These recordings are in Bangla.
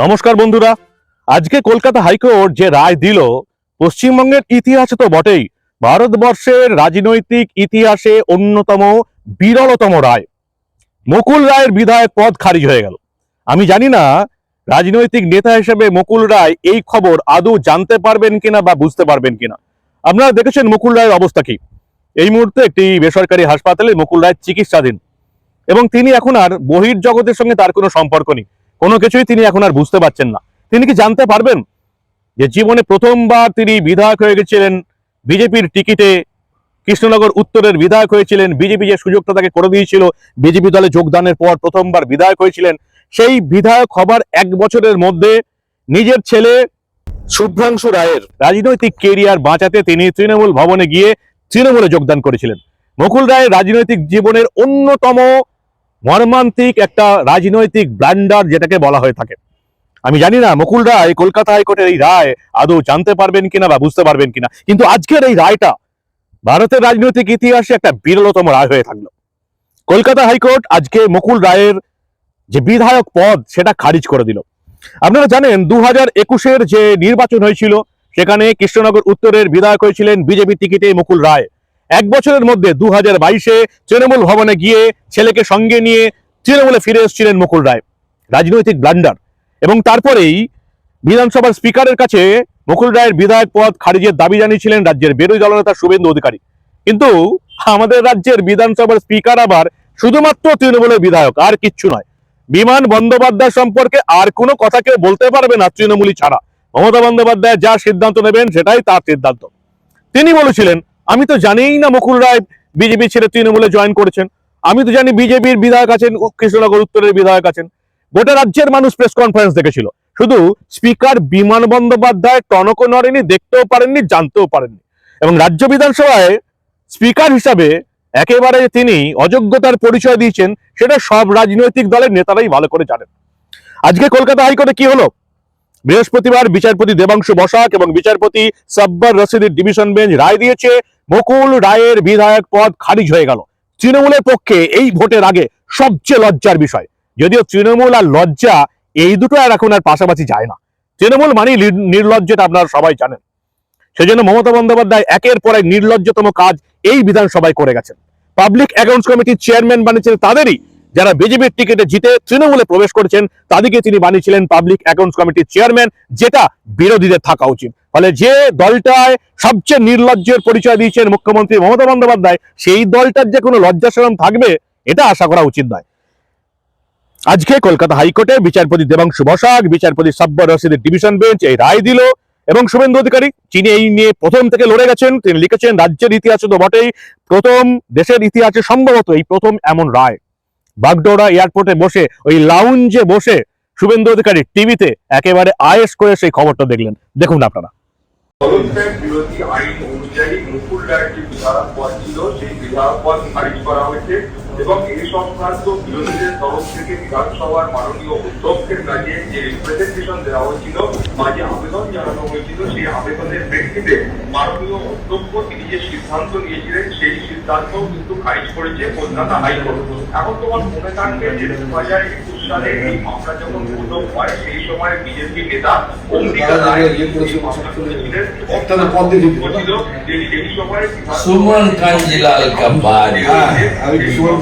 নমস্কার বন্ধুরা। আজকে কলকাতা হাইকোর্ট যে রায় দিল, পশ্চিমবঙ্গের ইতিহাসে তো বটেই। ভারতবর্ষের রাজনৈতিক ইতিহাসে অন্যতম বিরলতম রায়। মুকুল রায়ের বিধায়ক পদ খারিজ হয়ে গেল। আমি জানি না, রাজনৈতিক নেতা হিসেবে মুকুল রায় এই খবর আদৌ জানতে পারবেন কিনা বা বুঝতে পারবেন কিনা। আপনারা দেখেছেন মুকুল রায়ের অবস্থা কি। এই মুহূর্তে একটি বেসরকারি হাসপাতালে মুকুল রায় চিকিৎসাধীন। এবং তিনি এখন আর বহির জগতের সঙ্গে তার কোনো সম্পর্ক নেই। কোনো কিছুই তিনি এখন আর বুঝতে পারছেন না। তিনি কি জানতে পারবেন যে জীবনে প্রথমবার তিনি বিধায়ক হয়ে গেছিলেন? বিজেপির টিকিটে কৃষ্ণনগর উত্তরের বিধায়ক হয়েছিলেন। বিজেপি যে সুযোগটা তাকে করে দিয়েছিল, বিজেপি দলে যোগদানের পর প্রথমবার বিধায়ক হয়েছিলেন। সেই বিধায়ক হবার এক বছরের মধ্যে নিজের ছেলে শুভ্রাংশু রায়ের রাজনৈতিক কেরিয়ার বাঁচাতে তিনি তৃণমূল ভবনে গিয়ে তৃণমূলে যোগদান করেছিলেন। মুকুল রায়ের রাজনৈতিক জীবনের অন্যতম মর্মান্তিক একটা রাজনৈতিক ব্ল্যান্ডার যেটাকে বলা হয়ে থাকে। আমি জানি না, মুকুল রায় কলকাতা হাইকোর্টের এই রায় আদৌ জানতে পারবেন কিনা বা বুঝতে পারবেন কিনা। কিন্তু আজকের এই রায়টা ভারতের রাজনৈতিক ইতিহাসে একটা বিরলতম রায় হয়ে থাকল। কলকাতা হাইকোর্ট আজকে মুকুল রায়ের যে বিধায়ক পদ, সেটা খারিজ করে দিল। আপনারা জানেন দু হাজার একুশের যে নির্বাচন হয়েছিল, সেখানে কৃষ্ণনগর উত্তরের বিধায়ক হয়েছিলেন বিজেপি টিকিটে মুকুল রায়। এক বছরের মধ্যে দু হাজার বাইশে তৃণমূল ভবনে গিয়ে ছেলেকে সঙ্গে নিয়ে তৃণমূলে ফিরে এসেছিলেন মুকুল রায়। রাজনৈতিক ব্লান্ডার এবং তারপরেই বিধানসভার স্পিকারের কাছে মুকুল রায়ের বিধায়ক পদ খারিজের দাবি জানিয়েছিলেন রাজ্যের বিরোধী দলনেতা শুভেন্দু অধিকারী। কিন্তু আমাদের রাজ্যের বিধানসভার স্পিকার আবার শুধুমাত্র তৃণমূলের বিধায়ক, আর কিচ্ছু নয়। বিমান বন্দ্যোপাধ্যায় সম্পর্কে আর কোনো কথা কেউ বলতে পারবে না তৃণমূলী ছাড়া। মমতা বন্দ্যোপাধ্যায় যা সিদ্ধান্ত নেবেন সেটাই তার সিদ্ধান্ত। তিনি বলেছিলেন আমি তো জানিই না মুকুল রায় বিজেপি ছেড়ে তৃণমূলে জয়েন করেছেন। আমি তো জানি বিজেপির বিধায়ক আছেন, কৃষ্ণনগর উত্তরের বিধায়ক আছেন। গোটা রাজ্যের মানুষ প্রেস কনফারেন্স দেখেছিল। শুধু স্পিকার বিমান বন্দ্যোপাধ্যায় টনকও নড়েনি, দেখতেও পারেননি, জানতেও পারেননি। এবং রাজ্য বিধানসভায় স্পিকার হিসাবে একেবারে তিনি অযোগ্যতার পরিচয় দিয়েছেন, সেটা সব রাজনৈতিক দলের নেতারাই ভালো করে জানেন। আজকে কলকাতা হাইকোর্টে কি হলো? বৃহস্পতিবার বিচারপতি দেবাংশু বসাক এবং বিচারপতি সাব্বার রশিদের ডিভিশন বেঞ্চ রায় দিয়েছে মুকুল রায়ের বিধায়ক পদ খারিজ হয়ে গেল। তৃণমূলের পক্ষে এই ভোটের আগে সবচেয়ে লজ্জার বিষয়, যদিও তৃণমূল আর লজ্জা এই দুটো আর এখন আর পাশাপাশি যায় না। তৃণমূল মানে নির্লজ্জটা আপনারা সবাই জানেন। সেজন্য মমতা বন্দ্যোপাধ্যায় একের পর এক নির্লজ্জতম কাজ এই বিধানসভায় করে গেছেন। পাবলিক অ্যাকাউন্টস কমিটির চেয়ারম্যান বানিয়েছেন তাদেরই যারা বিজেপির টিকিটে জিতে তৃণমূলে প্রবেশ করেছেন, তাদেরকে তিনি বানিয়েছিলেন পাবলিক অ্যাকাউন্টস কমিটির চেয়ারম্যান, যেটা বিরোধীদের থাকা উচিত। ফলে যে দলটায় সবচেয়ে নির্লজ্জের পরিচয় দিয়েছেন মুখ্যমন্ত্রী মমতা বন্দ্যোপাধ্যায়, সেই দলটার যে কোনো লজ্জাসরম থাকবে, এটা আশা করা উচিত নয়। আজকে কলকাতা হাইকোর্টে বিচারপতি দেবাংশু বসাক, বিচারপতি সাব্বর রশিদের ডিভিশন বেঞ্চ এই রায় দিল এবং শুভেন্দু অধিকারী, যিনি এই নিয়ে প্রথম থেকে লড়ে গেছেন, তিনি লিখেছেন, রাজ্যের ইতিহাসে তো বটেই, প্রথম দেশের ইতিহাসে সম্ভবত এই প্রথম এমন রায়। বাগডোরা এয়ারপোর্টে বসে, ওই লাউঞ্জে বসে শুভেন্দু অধিকারী টিভিতে একেবারে আয়েস করে সেই খবরটা দেখলেন। দেখুন আপনারা। বিরোধী আইন অনুযায়ী মুকুল রায়ের যে বিধায়ক পদ ছিল, সেই বিধায়ক পদ খারিজ করা হয়েছে। এবং এই সংক্রান্ত বিরোধীদের তরফ থেকে বিধানসভার মাননীয় অধ্যক্ষের কাছে যে রিপ্রেজেন্টেশন দেওয়া হয়েছিল বা যে আবেদন জানানো হয়েছিল সেই আবেদনের প্রেক্ষিতে মাননীয় অধ্যক্ষ তিনি যে সিদ্ধান্ত নিয়েছিলেন সেই সিদ্ধান্ত কিন্তু খারিজ করেছে কলকাতা হাইকোর্ট। এখন তোমার মনে থাকবে যে দু হাজার একুশ সালে এই মামলা যখন পূর্ণ হয় সেই সময় বিজেপি নেতা অম্বিকা রায় ছিলেন এবং সেই সময় সুমন কাঞ্জিলাল কাম্বারি। আমি সুমন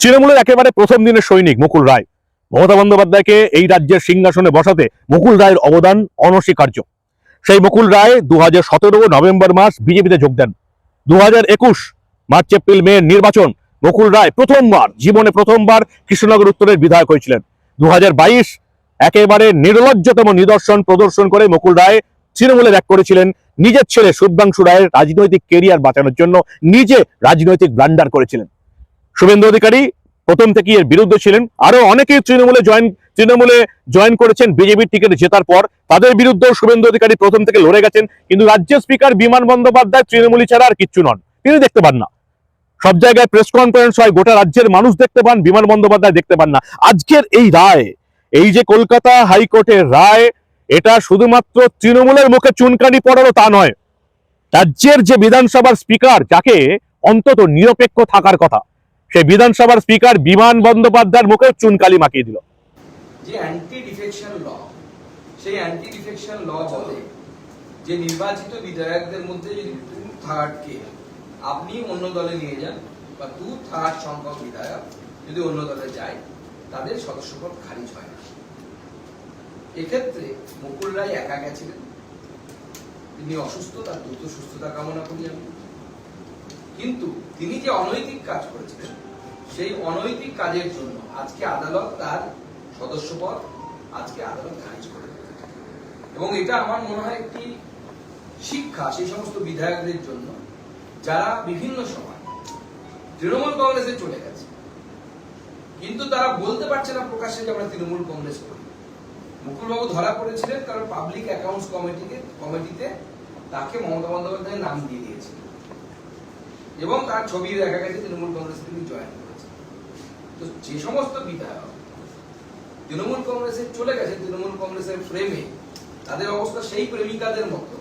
তৃণমূলের একেবারে প্রথম দিনের সৈনিক মুকুল রায়। মমতা বন্দ্যোপাধ্যায়কে এই রাজ্যের সিংহাসনে বসাতে মুকুল রায়ের অবদান অনস্বীকার্য। সেই মুকুল রায় দু হাজার নভেম্বর মাস বিজেপিতে যোগ দেন। দু হাজার একুশ মার্চ, এপ্রিল, মে নির্বাচন মুকুল রায় প্রথমবার, জীবনে প্রথমবার কৃষ্ণনগর উত্তরের বিধায়ক হয়েছিলেন। দু হাজার বাইশ একেবারে নির্লজ্জতম নিদর্শন প্রদর্শন করে মুকুল রায় তৃণমূলে ত্যাগ করেছিলেন নিজের ছেলে শুভ্রাংশু রায়ের রাজনৈতিক কেরিয়ার বাঁচানোর জন্য নিজে রাজনৈতিক ব্লান্ডার করেছিলেন। শুভেন্দু অধিকারী প্রথম থেকে এর বিরুদ্ধে ছিলেন। আরও অনেকেই তৃণমূলে জয়েন তৃণমূলে জয়েন করেছেন বিজেপির টিকিটে জেতার পর। তাদের বিরুদ্ধেও শুভেন্দু অধিকারী প্রথম থেকে লড়ে গেছেন, কিন্তু রাজ্য স্পিকার বিমান বন্দ্যোপাধ্যায় তৃণমূলী ছাড়া আর কিচ্ছু নন। তিনি দেখতে পান না। সব জায়গায় প্রেস কনফারেন্স হয়, গোটা রাজ্যের মানুষ দেখতে পান, বিমান বন্দ্যোপাধ্যায় দেখতে পান না। আজকের এই রায় এই যে কলকাতা হাইকোর্টের রায়, এটা শুধুমাত্র তৃণমূলের মুখে চুনকানি পড়ানো তা নয়, রাজ্যের যে বিধানসভার স্পিকার, যাকে অন্তত নিরপেক্ষ থাকার কথা, সেই বিধানসভার স্পিকার বিমান বন্দ্যোপাধ্যায়ের মুখে চুনকালি মাখিয়ে দিল। যে অ্যান্টি ডিফেকশন ল সেই অ্যান্টি ডিফেকশন ল বলে যে নির্বাচিত বিধায়কদের মধ্যে যদি টু থার্ডকে আপনি অন্য দলে নিয়ে যান, বা টু থার্ড সংখ্যক বিধায়ক যদি অন্য দলে যায় তাদের সদস্যপদ খারিজ হয় না। এক্ষেত্রে মুকুল রায় একা গেছিলেন। তিনি অসুস্থ, তার দ্রুত সুস্থতা কামনা করি আমি। কিন্তু তিনি যে অনৈতিক কাজ করেছিলেন, সেই অনৈতিক কাজের জন্য আজকে আদালত তার সদস্যপদ আজকে আদালত খারিজ করে এবং এটা আমার মনে হয় একটি শিক্ষা সেই সমস্ত বিধায়কদের জন্য, যারা বিভিন্ন সময় তৃণমূল কংগ্রেসে চলে গেছে কিন্তু তারা বলতে পারছে না প্রকাশ্যে যে আমরা তৃণমূল কংগ্রেস করি। মুকুলবাবু ধরা পড়েছিলেন কারণ পাবলিক অ্যাকাউন্টস কমিটিকে কমিটিতে তাকে মমতা বন্দ্যোপাধ্যায়ের নাম দিয়ে দিয়েছিলেন এবং তার ছবি দেখা গেছে, তৃণমূল কংগ্রেসে তিনি জয়েন করেছেন তো যে সমস্ত বিধায়ক তৃণমূল কংগ্রেসে চলে গেছে, তৃণমূল কংগ্রেসের প্রেমে তাদের অবস্থা সেই প্রেমিকাদের মতো।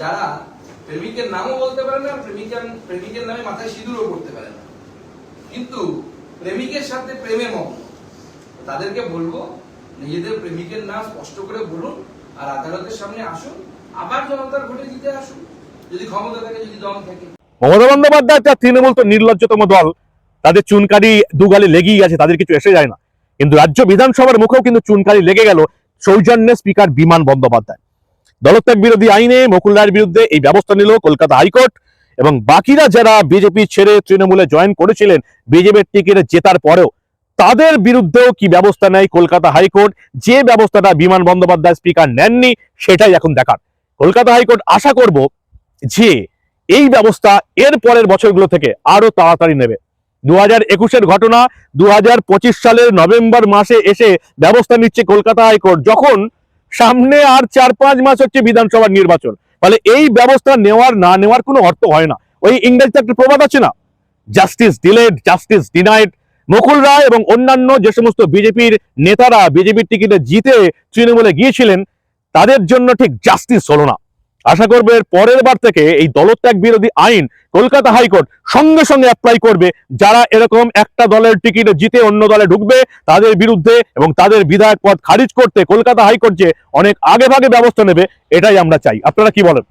যারা প্রেমিকের নামও বলতে পারে না, প্রেমিকার, প্রেমিকের নামে মাথায় সিঁদুরও করতে পারে না। কিন্তু প্রেমিকের সাথে প্রেমে মগ্ন তাদেরকে বলব, নিজেদের প্রেমিকের নাম স্পষ্ট করে বলুন আর আদালতের সামনে আসুন, আবার জনতার ভোটে জিতে আসুন। যদি ক্ষমতা থাকে, যদি দম থাকে। মমতা বন্দ্যোপাধ্যায় তার তৃণমূল তো নির্লজ্জতম দল। তাদের চুনকারি দুগালে লেগেই আছে তাদের কিছু এসে যায় না। কিন্তু রাজ্য বিধানসভার মুখেও কিন্তু চুনকারি লেগে গেল সৌজন্যে স্পিকার বিমান বন্দ্যোপাধ্যায়। দলত্যাগ বিরোধী আইনে মুকুল রায়ের বিরুদ্ধে এই ব্যবস্থা নিল কলকাতা হাইকোর্ট। এবং বাকিরা যারা বিজেপি ছেড়ে তৃণমূলে জয়েন করেছিলেন, বিজেপির টিকিটে জেতার পরেও, তাদের বিরুদ্ধেও কি ব্যবস্থা নেয় কলকাতা হাইকোর্ট? যে ব্যবস্থাটা বিমান বন্দ্যোপাধ্যায় স্পিকার নেননি, সেটাই এখন দেখার। কলকাতা হাইকোর্ট আশা করব যে এই ব্যবস্থা এর পরের বছরগুলো থেকে আরও তাড়াতাড়ি নেবে। দু হাজার একুশের ঘটনা দু হাজার পঁচিশ সালের নভেম্বর মাসে এসে ব্যবস্থা নিচ্ছে কলকাতা হাইকোর্ট, যখন সামনে আর চার পাঁচ মাস হচ্ছে বিধানসভার নির্বাচন। ফলে এই ব্যবস্থা নেওয়ার, না নেওয়ার কোনো অর্থ হয় না। ওই ইংরেজিতে একটা প্রবাদ আছে না? Justice delayed justice denied Mukul Roy এবং অন্যান্য যে সমস্ত বিজেপির নেতারা, বিজেপির টিকিটে জিতে তৃণমূলে গিয়েছিলেন, তাদের জন্য ঠিক জাস্টিস হলো না। আশা করবে এর পরের বার থেকে এই দলত্যাগ বিরোধী আইন কলকাতা হাইকোর্ট সঙ্গে সঙ্গে অ্যাপ্লাই করবে। যারা এরকম একটা দলের টিকিটে জিতে অন্য দলে ঢুকবে, তাদের বিরুদ্ধে এবং তাদের বিধায়ক পদ খারিজ করতে কলকাতা হাইকোর্ট যে অনেক আগে ভাগে ব্যবস্থা নেবে, এটাই আমরা চাই। আপনারা কি বলেন?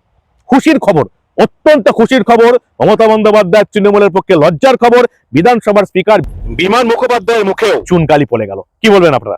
খুশির খবর, অত্যন্ত খুশির খবর, মমতা বন্দ্যোপাধ্যায় তৃণমূলের পক্ষে লজ্জার খবর, বিধানসভার স্পিকার বিমান মুখোপাধ্যায়ের মুখেও চুনকালি পড়ে গেল। কি বলবেন আপনারা?